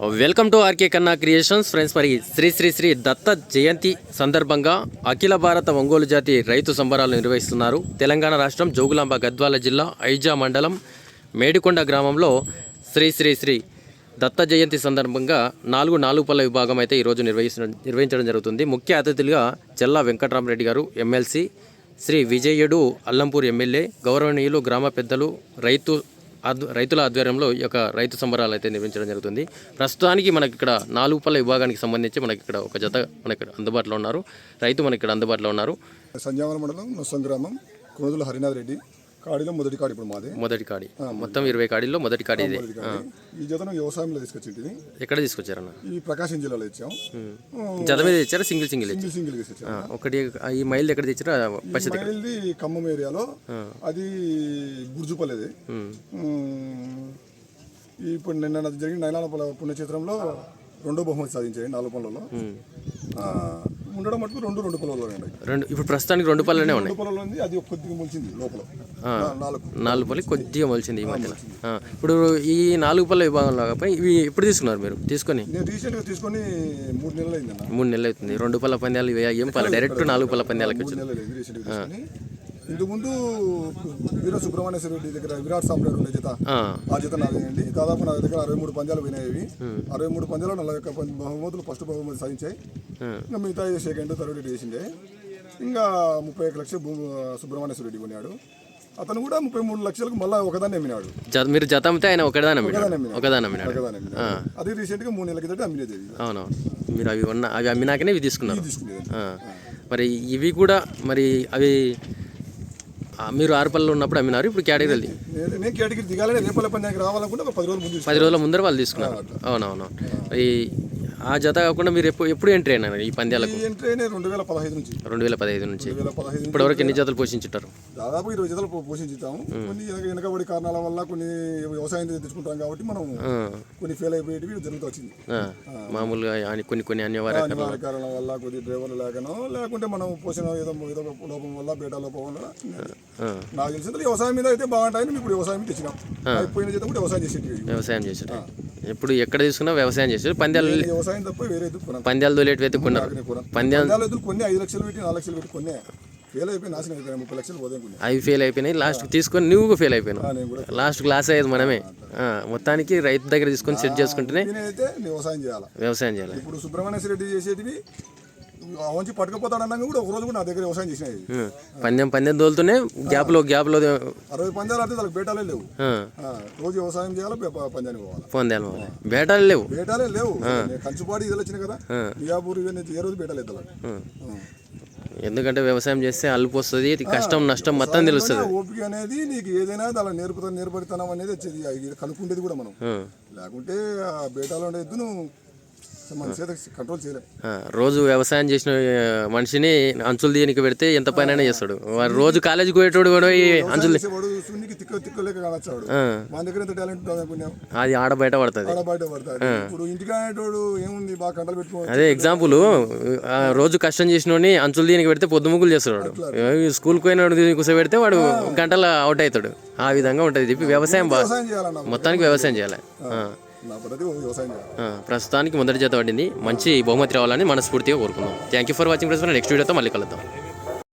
Welcome to RK Kanna creations. Friends మరి శ్రీ శ్రీ శ్రీ దత్త జయంతి సందర్భంగా అఖిల భారత ఒంగోలు జాతి రైతు సంబరాలు నిర్వహిస్తున్నారు. తెలంగాణ రాష్ట్రం జోగులాంబ గద్వాల జిల్లా ఐజా మండలం మేడికొండ గ్రామంలో శ్రీ శ్రీ శ్రీ దత్త జయంతి సందర్భంగా నాలుగు నాలుగు పళ్ళ విభాగం అయితే ఈరోజు నిర్వహించడం నిర్వహించడం జరుగుతుంది. ముఖ్య అతిథులుగా చెల్లా వెంకటరామరెడ్డి గారు ఎమ్మెల్సీ శ్రీ విజయుడు అల్లంపూర్ ఎమ్మెల్యే గౌరవనీయులు గ్రామ పెద్దలు రైతు రైతుల ఆధ్వర్యంలో ఈ యొక్క రైతు సంబరాలు అయితే నిర్వహించడం జరుగుతుంది. ప్రస్తుతానికి మనకి ఇక్కడ నాలుగు పళ్ళ విభాగానికి సంబంధించి మనకి ఇక్కడ ఒక జత మనకి ఇక్కడ అందుబాటులో ఉన్నారు. రైతు మనకి ఇక్కడ అందుబాటులో ఉన్నారు. సంజావన మండలం సంగ్రామం కోదుల హరినాథ్ రెడ్డి. కాడిలో మొదటి కాడి ఇప్పుడు మాది. మొదటి కాడి. మొత్తం ఇరవై కాడీల్లో మొదటి కాడి ఇది. మొదటి కాడి ఈ జతను వ్యవసాయంలో తీసుకొచ్చింది ఎక్కడ తీసుకొచ్చారన్న? ఈ ప్రకాశం జిల్లాలో ఇచ్చాం. జత మీద ఇచ్చారా? Single single? సింగిల్ సింగిల్ తీసుకొచ్చాం ఆ, ఒకటి ఆ, ఈ మైల్ ఎక్కడ తెచ్చారా పశ్చిమ మైల్ది ఖమ్మం ఏరియాలో. అది గుర్జుపల్లిది. ఉమ్. ఇప్పుడు నిన్న జరిగిన నైలాల పుణ్యక్షేత్రంలో రెండో బహుమతి సాధించాయి నాలుగు పనులలో. ఉండడం మటుకు రెండు రెండు పొలంలో రెండు ఇప్పుడు ప్రస్తుతానికి రెండు పళ్ళనే ఉన్నాయి. పొలంలో ఉంది అది కొద్దిగా మొలిచింది లోపల. నాలుగు. నాలుగు పళ్ళు కొద్దిగా మొలిచింది ఈ మధ్యన ఆ, ఇప్పుడు ఈ నాలుగు పళ్ళ విభాగంలో ఇవి ఎప్పుడు తీసుకున్నారు మీరు? తీసుకొని? నేను రీసెంట్గా తీసుకొని మూడు నెలలు అయిందన్న మూడు నెలలు అవుతుంది రెండు పళ్ళ పందాలు ఏం పళ్ళ డైరెక్ట్ నాలుగు పళ్ళ పందాలకి మూడు నెలలు అయింది రీసెంట్గా తీసుకొని ఇంతకు ముందు వీర సుబ్రహ్మణ్యేశ్వర రెడ్డి దగ్గర విరాట్ సామ్రాట్ ఉండే జత. ఆ, జత నాది అండి. దాదాపు నా దగ్గర అరవై మూడు పందాలు పోయినాయి అరవై మూడు పందాలు నలభై ఒక్క పం- బహుమతులు ఫస్ట్ బహుమతి సాధించాయి. ఇంకా మిగతా సెకండ్ థర్డ్ రెడ్డి చేసిండే. ఇంకా ముప్పై ఒక లక్షలు భూ సుబ్రహ్మణ్యేశ్వర రెడ్డి కొన్నాడు. అతను కూడా ముప్పై మూడు లక్షలకు మళ్ళీ ఒకదాన్ని అమ్మినాడు మీరు జత అమ్మితే ఆయన ఒకదాని అమ్మినాడు. ఒకదాని అమ్మినాడు అది రీసెంట్గా మూడు నెలల కిందట అమ్మినది అవునవును. మీరు అవి ఉన్న అవి అమ్మినాకనే ఇవి తీసుకున్నారు. మరి ఇవి కూడా మరి అవి మీరు ఆరు పళ్ళు ఉన్నప్పుడు అమ్మినారు ఇప్పుడు కేటగిరీ నేను కేటగిరీ దిగాలని రేపల్ల పందానికి రావాలనుకుంటే ఒక పది రోజులు ముందు పది రోజుల ముందర వాళ్ళు తీసుకున్నారు. అవునవును. ఈ ఆ జత కాకుండా మీరు ఎప్పుడు ఎప్పుడు ఎంట్రీ అయినారు ఈ పంద్యాలకు? ఎంట్రీ అయినా రెండు వేల పదహైదు నుంచి. రెండు వేల పదహైదు నుంచి నుంచి ఇప్పటివరకు ఎన్ని జతలు పోషించుంటారు? దాదాపు ఇరవై జతలు పోషించుతాము కొన్ని వెనక- వెనకబడి కారణాల వల్ల కొన్ని వ్యవసాయం తెచ్చుకుంటాం కాబట్టి మనం కొన్ని ఫెయిల్ అయిపోయేటివి జరుగుతూ వచ్చింది. మామూలుగా కొన్ని కొన్ని అనివార్య అనివార్య కారణాల వల్ల కొద్ది డ్రైవర్లు లేకనో లేకుంటే మనం పోషణ ఏదో ఏదో లోపం వల్ల బేటా లోపం వల్ల నాకు తెలిసింది వ్యవసాయం మీద అయితే బాగుంటాయని ఇప్పుడు వ్యవసాయం తెచ్చినాం. అయిపోయిన జీతం కూడా వ్యవసాయం చేసేటివి. వ్యవసాయం చేసేట ఎప్పుడు ఎక్కడ తీసుకున్నా వ్యవసాయం చేసేది. పంద్యాలు వ్యవసాయం తప్ప వేరే పంద్యాలు తోలేటి వెతుక్కున్నారు పంద్యాలు కొన్ని. ఐదు లక్షలు పెట్టి నాలుగు లక్షలు పెట్టి కొన్నే. ఫెయిల్ అయిపోయి నాశనం అయిపోయినాయి ముప్పై లక్షలు అవి ఫెయిల్ అయిపోయినాయి. లాస్ట్ తీసుకొని నువ్వు ఫెయిల్ అయిపోయినావు. లాస్ట్ క్లాస్ అయ్యేది మనమే. ఆ, మొత్తానికి రైతు దగ్గర తీసుకొని సెట్ చేసుకుంటేనే వ్యవసాయం చేయాలి? వ్యవసాయం చేయాలి? ఇప్పుడు సుబ్రహ్మణ్య రెడ్డి చేసేటివి అవంచి పట్టుకుపోతాడన్నా కూడా ఒక రోజు కూడా నా దగ్గర వ్యవసాయం చేసినాయి. పందెం పందెం తోలుతూనే గ్యాప్లో గ్యాప్లో అరవై పందాలు ఆడితే వాళ్ళకి బేటాలే లేవు. రోజు వ్యవసాయం చేయాలి పందానికి పోవాలి? పందాలు. బేటాలు లేవు. బేటాలే లేవు. కంచుపాటి ఇదిలో వచ్చినాయి కదా మియాపూర్ ఇవన్నీ ఏ రోజు బేటాలు. ఎందుకంటే వ్యవసాయం చేస్తే అల్పు వస్తుంది ఇది కష్టం నష్టం మొత్తం తెలుస్తుంది. ఓపిక అనేది నీకు ఏదైనా అలా నేర్పుతా నేర్పడితనం అనేది వచ్చేది. ఇది కనుక్కుంటేది కూడా మనం. లేకుంటే బేటాలో ఉండే ఎద్దును మన చేత కంట్రోల్ చేయలేం. ఆ, రోజు వ్యవసాయం చేసిన మనిషిని అంచులు దీనికి పెడితే ఎంత పనైనా చేస్తాడు. వాడు రోజు కాలేజీకి పోయేటోడు కూడా అంచులు మన దగ్గర ఎంత టాలెంట్ అది ఆడ బయట పడుతుంది. ఇప్పుడు ఏముంది? బాగా కంటలు పెట్టుకో అదే ఎగ్జాంపుల్ రోజు కష్టం చేసినోని అంచులు దీనికి పెడితే పొద్దుముగ్గులు చేస్తాడు వాడు. ఈ స్కూల్కి దీనికి కూర్చోబెడితే వాడు గంటల అవుట్ అవుతాడు. ఆ విధంగా ఉంటుంది. ఇది వ్యవసాయం బా వ్యవసాయం చేయాలన్నా. మొత్తానికి వ్యవసాయం చేయాలి. నా పద్ధతి వ్యవసాయం ఆ, ప్రస్తుతానికి మొదటి జత పడింది మంచి బహుమతి రావాలని మనస్ఫూర్తిగా కోరుకుందాం. Thank you for watching friends next వీడియోతో మళ్ళీ కలుద్దాం.